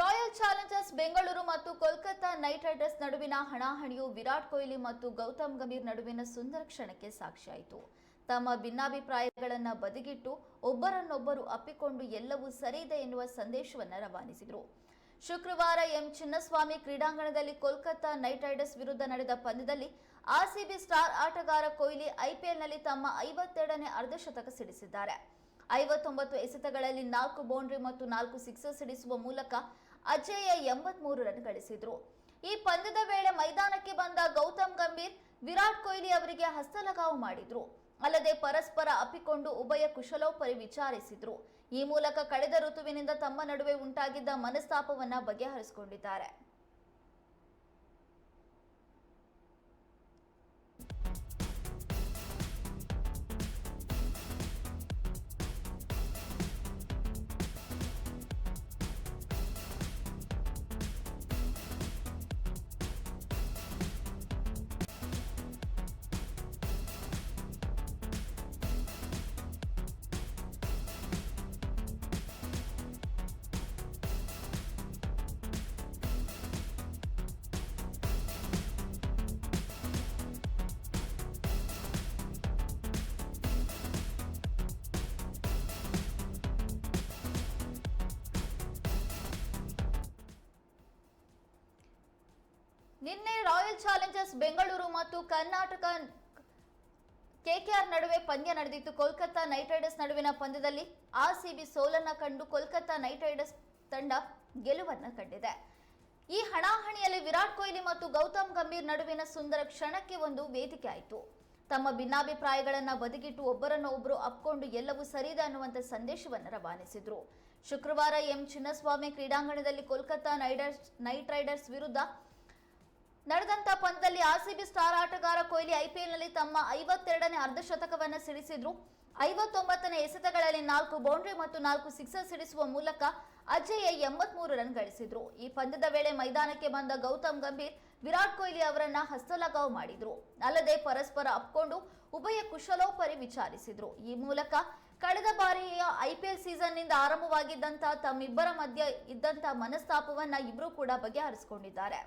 Royal Challengers Bengaluru ಮತ್ತು Kolkata night Riders ನಡುವಿನ ಹಣಾಹಣಿಯು ವಿರಾಟ್ ಕೊಹ್ಲಿ ಮತ್ತು ಗೌತಮ್ ಗಂಭೀರ್ ನಡುವಿನ ಸುಂದರ ಕ್ಷಣಕ್ಕೆ ಸಾಕ್ಷಿಯಾಯಿತು. ತಮ್ಮ ಭಿನ್ನಾಭಿಪ್ರಾಯಗಳನ್ನು ಬದಿಗಿಟ್ಟು ಒಬ್ಬರನ್ನೊಬ್ಬರು ಅಪ್ಪಿಕೊಂಡು ಎಲ್ಲವೂ ಸರಿಯಿದೆ ಎನ್ನುವ ಸಂದೇಶವನ್ನು ರವಾನಿಸಿದರು. ಶುಕ್ರವಾರ ಎಂ ಚಿನ್ನಸ್ವಾಮಿ ಕ್ರೀಡಾಂಗಣದಲ್ಲಿ ಕೋಲ್ಕತ್ತಾ ನೈಟ್ ರೈಡರ್ಸ್ ವಿರುದ್ಧ ನಡೆದ ಪಂದ್ಯದಲ್ಲಿ ಆರ್ಸಿಬಿ ಸ್ಟಾರ್ ಆಟಗಾರ ಕೊಹ್ಲಿ ಐಪಿಎಲ್ನಲ್ಲಿ ತಮ್ಮ ಐವತ್ತೆರಡನೇ ಅರ್ಧಶತಕ ಸಿಡಿಸಿದ್ದಾರೆ. ಐವತ್ತೊಂಬತ್ತು ಎಸೆತಗಳಲ್ಲಿ ನಾಲ್ಕು ಬೌಂಡ್ರಿ ಮತ್ತು ನಾಲ್ಕು ಸಿಕ್ಸರ್ ಸಿಡಿಸುವ ಮೂಲಕ ಅಜೇಯ ಎಂಬತ್ಮೂರು ರನ್ ಗಳಿಸಿದ್ರು. ಈ ಪಂದ್ಯದ ವೇಳೆ ಮೈದಾನಕ್ಕೆ ಬಂದ ಗೌತಮ್ ಗಂಭೀರ್, ವಿರಾಟ್ ಕೊಹ್ಲಿ ಅವರಿಗೆ ಹಸ್ತಲಗಾವು ಮಾಡಿದ್ರು. ಅಲ್ಲದೆ ಪರಸ್ಪರ ಅಪ್ಪಿಕೊಂಡು ಉಭಯ ಕುಶಲೋಪರಿ ವಿಚಾರಿಸಿದ್ರು. ಈ ಮೂಲಕ ಕಳೆದ ಋತುವಿನಿಂದ ತಮ್ಮ ನಡುವೆ ಉಂಟಾಗಿದ್ದ ಮನಸ್ತಾಪವನ್ನ ಬಗೆಹರಿಸಿಕೊಂಡಿದ್ದಾರೆ. ನಿನ್ನೆ ರಾಯಲ್ ಚಾಲೆಂಜರ್ಸ್ ಬೆಂಗಳೂರು ಮತ್ತು ಕರ್ನಾಟಕ ಕೆಕೆಆರ್ ನಡುವೆ ಪಂದ್ಯ ನಡೆದಿತ್ತು. ಕೋಲ್ಕತ್ತಾ ನೈಟ್ ರೈಡರ್ಸ್ ನಡುವಿನ ಪಂದ್ಯದಲ್ಲಿ ಆರ್ಸಿಬಿ ಸೋಲನ್ನ ಕಂಡು ಕೋಲ್ಕತ್ತಾ ನೈಟ್ ರೈಡರ್ಸ್ ತಂಡ ಗೆಲುವನ್ನ ಕಂಡಿದೆ. ಈ ಹಣಾಹಣಿಯಲ್ಲಿ ವಿರಾಟ್ ಕೊಹ್ಲಿ ಮತ್ತು ಗೌತಮ್ ಗಂಭೀರ್ ನಡುವಿನ ಸುಂದರ ಕ್ಷಣಕ್ಕೆ ಒಂದು ವೇದಿಕೆ ಆಯಿತು. ತಮ್ಮ ಭಿನ್ನಾಭಿಪ್ರಾಯಗಳನ್ನ ಬದಿಗಿಟ್ಟು ಒಬ್ಬರನ್ನ ಒಬ್ಬರು ಅಪ್ಕೊಂಡು ಎಲ್ಲವೂ ಸರಿದೆ ಅನ್ನುವಂಥ ಸಂದೇಶವನ್ನು ರವಾನಿಸಿದ್ರು. ಶುಕ್ರವಾರ ಎಂ ಚಿನ್ನಸ್ವಾಮಿ ಕ್ರೀಡಾಂಗಣದಲ್ಲಿ ಕೋಲ್ಕತ್ತಾ ನೈಡರ್ಸ್ ನೈಟ್ ರೈಡರ್ಸ್ ವಿರುದ್ಧ ನಡೆದಂತ ಪಂದ್ಯದಲ್ಲಿ ಆರ್ಸಿಬಿ ಸ್ಟಾರ್ ಆಟಗಾರ ಕೊಹ್ಲಿ ಐಪಿಎಲ್ನಲ್ಲಿ ತಮ್ಮ ಐವತ್ತೆರಡನೇ ಅರ್ಧಶತಕವನ್ನು ಸಿಡಿಸಿದ್ರು. ಐವತ್ತೊಂಬತ್ತನೇ ಎಸೆತಗಳಲ್ಲಿ ನಾಲ್ಕು ಬೌಂಡ್ರಿ ಮತ್ತು ನಾಲ್ಕು ಸಿಕ್ಸರ್ ಸಿಡಿಸುವ ಮೂಲಕ ಅಜೇಯ ಎಂಬತ್ಮೂರು ರನ್ ಗಳಿಸಿದ್ರು. ಈ ಪಂದ್ಯದ ವೇಳೆ ಮೈದಾನಕ್ಕೆ ಬಂದ ಗೌತಮ್ ಗಂಭೀರ್, ವಿರಾಟ್ ಕೊಹ್ಲಿ ಅವರನ್ನ ಹಸ್ತಲಗಾವ್ ಮಾಡಿದ್ರು. ಅಲ್ಲದೆ ಪರಸ್ಪರ ಅಪ್ಕೊಂಡು ಉಭಯ ಕುಶಲೋಪರಿ ವಿಚಾರಿಸಿದ್ರು. ಈ ಮೂಲಕ ಕಳೆದ ಬಾರಿಯ ಐಪಿಎಲ್ ಸೀಸನ್ನಿಂದ ಆರಂಭವಾಗಿದ್ದಂತಹ ತಮ್ಮಿಬ್ಬರ ಮಧ್ಯೆ ಇದ್ದಂತಹ ಮನಸ್ತಾಪವನ್ನ ಇಬ್ರು ಕೂಡ ಬಗೆಹರಿಸಿಕೊಂಡಿದ್ದಾರೆ.